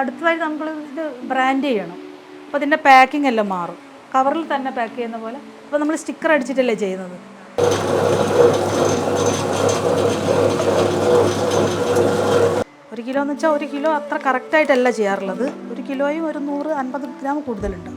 അടുത്തതായി നമ്മൾ ഇത് ബ്രാൻഡ് ചെയ്യണം. അപ്പോൾ ഇതിന്റെ പാക്കിംഗ് എല്ലാം മാറും. കവറിൽ തന്നെ പാക്ക് ചെയ്യുന്ന പോലെ. അപ്പോൾ നമ്മൾ സ്റ്റിക്കർ അടിച്ചിട്ടല്ലേ ചെയ്യുന്നത്? ഒരു കിലോ എന്ന് വെച്ചാൽ ഒരു കിലോ അത്ര കറക്റ്റായിട്ടല്ല ചെയ്യാറുള്ളത്. ഒരു കിലോയും ഒരു നൂറ് അൻപത് ഗ്രാം കൂടുതലുണ്ട്.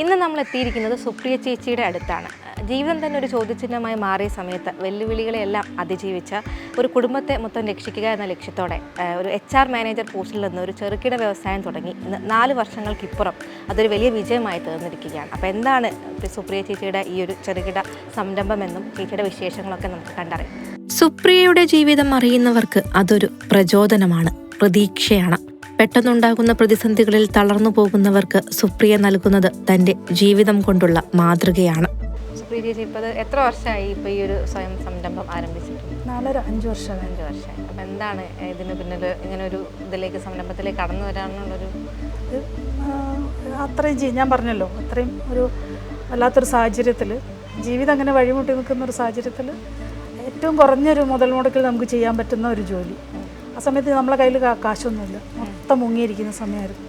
ഇന്ന് നമ്മൾ എത്തിയിരിക്കുന്നത് സുപ്രിയ ചേച്ചിയുടെ അടുത്താണ്. ജീവിതം തന്നെ ഒരു ചോദ്യചിഹ്നമായി മാറിയ സമയത്ത് വെല്ലുവിളികളെല്ലാം അതിജീവിച്ച ഒരു കുടുംബത്തെ മൊത്തം രക്ഷിക്കുക എന്ന ലക്ഷ്യത്തോടെ ഒരു എച്ച് ആർ മാനേജർ പോസ്റ്റിൽ നിന്ന് ഒരു ചെറുകിട വ്യവസായം തുടങ്ങി. ഇന്ന് നാല് വർഷങ്ങൾക്കിപ്പുറം അതൊരു വലിയ വിജയമായി തീർന്നിരിക്കുകയാണ്. അപ്പോൾ എന്താണ് സുപ്രിയ ചേച്ചിയുടെ ഈ ഒരു ചെറുകിട സംരംഭമെന്നും ചേച്ചിയുടെ വിശേഷങ്ങളൊക്കെ നമുക്ക് കണ്ടറിയാം. സുപ്രിയയുടെ ജീവിതം അറിയുന്നവർക്ക് അതൊരു പ്രചോദനമാണ് പ്രതീക്ഷയാണ്. പെട്ടെന്നുണ്ടാകുന്ന പ്രതിസന്ധികളിൽ തളർന്നു പോകുന്നവർക്ക് സുപ്രിയ നൽകുന്നത് തന്റെ ജീവിതം കൊണ്ടുള്ള മാതൃകയാണ്. സുപ്രിയ ചേച്ചി ഇപ്പോൾ എത്ര വർഷമായി ഇപ്പോൾ ഈ ഒരു സ്വയം സംരംഭം ആരംഭിച്ചിട്ട് നാലര അഞ്ച് വർഷം അഞ്ച് വർഷമായി. അപ്പം എന്താണ് ഇതിന് പിന്നിൽ ഇങ്ങനെ ഒരു ഇതിലേക്ക് സംരംഭത്തിലേക്ക് കടന്നു വരാനുള്ളൊരു അത്രയും ചെയ്യും ഞാൻ പറഞ്ഞല്ലോ അത്രയും ഒരു വല്ലാത്തൊരു സാഹചര്യത്തിൽ ജീവിതം അങ്ങനെ വഴിമുട്ടി നിൽക്കുന്ന ഒരു സാഹചര്യത്തിൽ ഏറ്റവും കുറഞ്ഞൊരു മുതൽ മുടക്കിൽ നമുക്ക് ചെയ്യാൻ പറ്റുന്ന ഒരു ജോലി. സമയത്ത് നമ്മളെ കയ്യിൽ കാശൊന്നുമില്ല. മൊത്തം മുങ്ങിയിരിക്കുന്ന സമയമായിരുന്നു.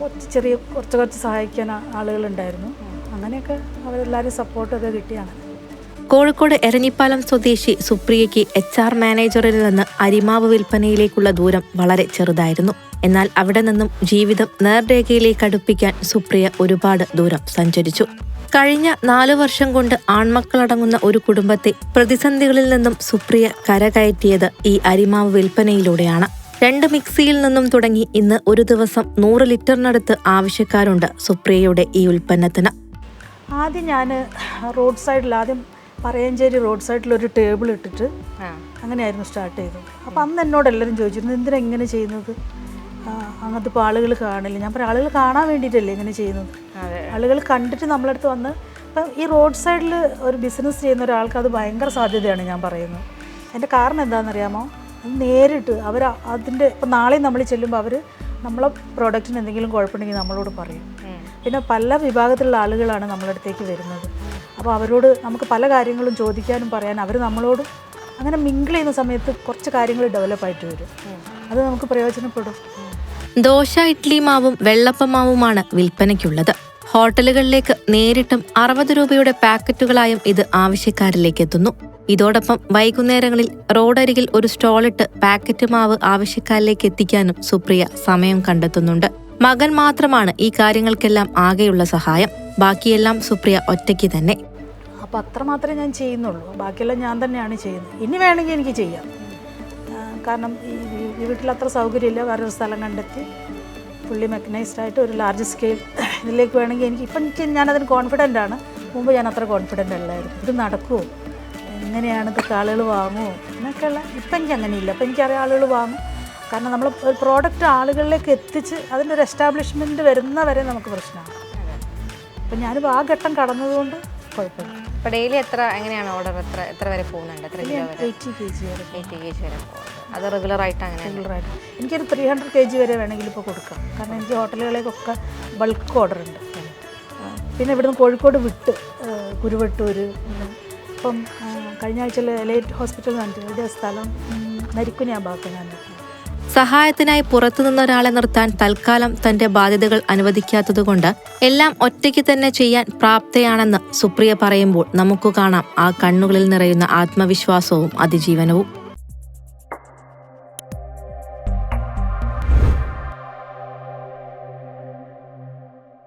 കുറച്ച് ചെറിയ കുറച്ച് കുറച്ച് സഹായിക്കാൻ ആളുകളുണ്ടായിരുന്നു. അങ്ങനെയൊക്കെ അവരെല്ലാവരും സപ്പോർട്ടൊക്കെ കിട്ടിയാണ്. കോഴിക്കോട് എരഞ്ഞിപ്പാലം സ്വദേശി സുപ്രിയയ്ക്ക് എച്ച് ആർ മാനേജറിൽ നിന്ന് അരിമാവ് വിൽപ്പനയിലേക്കുള്ള ദൂരം വളരെ ചെറുതായിരുന്നു. എന്നാൽ അവിടെ നിന്നും ജീവിതം നേർരേഖയിലേക്ക് അടുപ്പിക്കാൻ സുപ്രിയ ഒരുപാട് ദൂരം സഞ്ചരിച്ചു. കഴിഞ്ഞ നാലു വർഷം കൊണ്ട് ആൺമക്കളടങ്ങുന്ന ഒരു കുടുംബത്തെ പ്രതിസന്ധികളിൽ നിന്നും സുപ്രിയ കരകയറ്റിയത് ഈ അരിമാവ് വിൽപ്പനയിലൂടെയാണ്. രണ്ട് മിക്സിയിൽ നിന്നും തുടങ്ങി ഇന്ന് ഒരു ദിവസം നൂറ് ലിറ്ററിനടുത്ത് ആവശ്യക്കാരുണ്ട് സുപ്രിയയുടെ ഈ ഉൽപ്പന്നത്തിന്. ആദ്യം ഞാൻ റോഡ് സൈഡിൽ ആദ്യം പറയഞ്ചേരി റോഡ് സൈഡിൽ ഒരു ടേബിൾ ഇട്ടിട്ട് അങ്ങനെയായിരുന്നു സ്റ്റാർട്ട് ചെയ്തത്. അപ്പം അന്ന് എന്നോട് എല്ലാവരും ചോദിച്ചിരുന്നു എന്തിനാ ഇങ്ങനെ ചെയ്യുന്നത്? അങ്ങനത്തെ ഇപ്പോൾ ആളുകൾ കാണില്ല ഞാൻ പറയാം ആളുകൾ കാണാൻ വേണ്ടിയിട്ടല്ലേ ഇങ്ങനെ ചെയ്യുന്നത്? ആളുകൾ കണ്ടിട്ട് നമ്മളടുത്ത് വന്ന് ഇപ്പം ഈ റോഡ് സൈഡിൽ ഒരു ബിസിനസ് ചെയ്യുന്ന ഒരാൾക്ക് അത് ഭയങ്കര സാധ്യതയാണ് ഞാൻ പറയുന്നത്. അതിന്റെ കാരണം എന്താണെന്നറിയാമോ? അത് നേരിട്ട് അവർ അതിന്റെ ഇപ്പം നാളെ നമ്മൾ ചെല്ലുമ്പോൾ അവർ നമ്മളെ പ്രോഡക്റ്റിന് എന്തെങ്കിലും കുഴപ്പമുണ്ടെങ്കിൽ നമ്മളോട് പറയും. പിന്നെ പല വിഭാഗത്തിലുള്ള ആളുകളാണ് നമ്മളടുത്തേക്ക് വരുന്നത്. അപ്പോൾ അവരോട് നമുക്ക് പല കാര്യങ്ങളും ചോദിക്കാനും പറയാനും അവർ നമ്മളോട് അങ്ങനെ മിങ്കിൾ ചെയ്യുന്ന സമയത്ത് കുറച്ച് കാര്യങ്ങൾ ഡെവലപ്പായിട്ട് വരും. അത് നമുക്ക് പ്രയോജനപ്പെടും. ദോശ ഇഡ്ലി മാവും വെള്ളപ്പമാവുമാണ് വിൽപ്പനയ്ക്കുള്ളത്. ഹോട്ടലുകളിലേക്ക് നേരിട്ടും അറുപത് രൂപയുടെ പാക്കറ്റുകളായും ഇത് ആവശ്യക്കാരിലേക്ക് എത്തുന്നു. ഇതോടൊപ്പം വൈകുന്നേരങ്ങളിൽ റോഡരികിൽ ഒരു സ്റ്റോളിട്ട് പാക്കറ്റ് മാവ് ആവശ്യക്കാരിലേക്ക് എത്തിക്കാനും സുപ്രിയ സമയം കണ്ടെത്തുന്നുണ്ട്. മകൻ മാത്രമാണ് ഈ കാര്യങ്ങൾക്കെല്ലാം ആകെയുള്ള സഹായം. ബാക്കിയെല്ലാം സുപ്രിയ ഒറ്റയ്ക്ക് തന്നെ. അപ്പൊ അത്ര മാത്രമേ ഞാൻ ചെയ്യുന്നുള്ളൂ. ബാക്കിയെല്ലാം ഞാൻ തന്നെയാണ് ചെയ്യുന്നത്. ഇനി വേണമെങ്കിൽ എനിക്ക് ചെയ്യാം. കാരണം ഈ ഈ വീട്ടിൽ അത്ര സൗകര്യമില്ല വേറൊരു സ്ഥലം കണ്ടെത്തി. ഫുള്ളി മെക്കനൈസ്ഡ് ആയിട്ട് ഒരു ലാർജ് സ്കെയിൽ ഇതിലേക്ക് വേണമെങ്കിൽ എനിക്ക് ഇപ്പം എനിക്ക് ഞാനതിന് കോൺഫിഡന്റ് ആണ്. മുമ്പ് ഞാൻ അത്ര കോൺഫിഡന്റ് അല്ലായിരുന്നു. ഇത് നടക്കുമോ എങ്ങനെയാണ് ഇതൊക്കെ ആളുകൾ വാങ്ങുമോ എന്നൊക്കെയുള്ള ഇപ്പം എനിക്ക് അങ്ങനെയില്ല. അപ്പം എനിക്കറിയാം ആളുകൾ വാങ്ങും. കാരണം നമ്മൾ ഒരു പ്രോഡക്റ്റ് ആളുകളിലേക്ക് എത്തിച്ച് അതിന്റെ ഒരു എസ്റ്റാബ്ലിഷ്മെന്റ് വരുന്ന വരെ നമുക്ക് പ്രശ്നമാണ്. അപ്പം ഞാനിപ്പോൾ ആ ഘട്ടം കടന്നതുകൊണ്ട് കുഴപ്പമില്ല. അപ്പോൾ ഡെയിലി എത്ര എങ്ങനെയാണ് ഓർഡർ എത്ര എത്ര വരെ പോകുന്നുണ്ട്? എത്ര എയ്റ്റി കെ ജി വരെ? എയ്റ്റി കെ ജി വരെ പോകുന്നുണ്ട് അത് റെഗുലർ ആയിട്ട് അങ്ങനെ റെഗുലറായിട്ട് എനിക്കൊരു ത്രീ ഹൺഡ്രഡ് കെ ജി വരെ വേണമെങ്കിൽ ഇപ്പോൾ കൊടുക്കാം. കാരണം എനിക്ക് ഹോട്ടലുകളിലേക്കൊക്കെ ബൾക്ക് ഓർഡർ ഉണ്ട്. പിന്നെ ഇവിടുന്ന് കോഴിക്കോട് വിട്ട് കുരുവട്ടൂർ ഇപ്പം കഴിഞ്ഞ ആഴ്ചയിൽ ലേറ്റ് ഹോസ്പിറ്റലിൽ കണ്ടിട്ട് ഇവിടെ സ്ഥലം നരിക്കുന്ന നരിക്കുനി ആ ഭാഗത്ത് ഞാൻ സഹായത്തിനായി പുറത്തുനിന്ന ഒരാളെ നിർത്താൻ തൽക്കാലം തന്റെ ബാധ്യതകൾ അനുവദിക്കാത്തതുകൊണ്ട് എല്ലാം ഒറ്റയ്ക്ക് തന്നെ ചെയ്യാൻ പ്രാപ്തയാണെന്ന് സുപ്രിയ പറയുമ്പോൾ നമുക്ക് കാണാം ആ കണ്ണുകളിൽ നിറയുന്ന ആത്മവിശ്വാസവും അതിജീവനവും.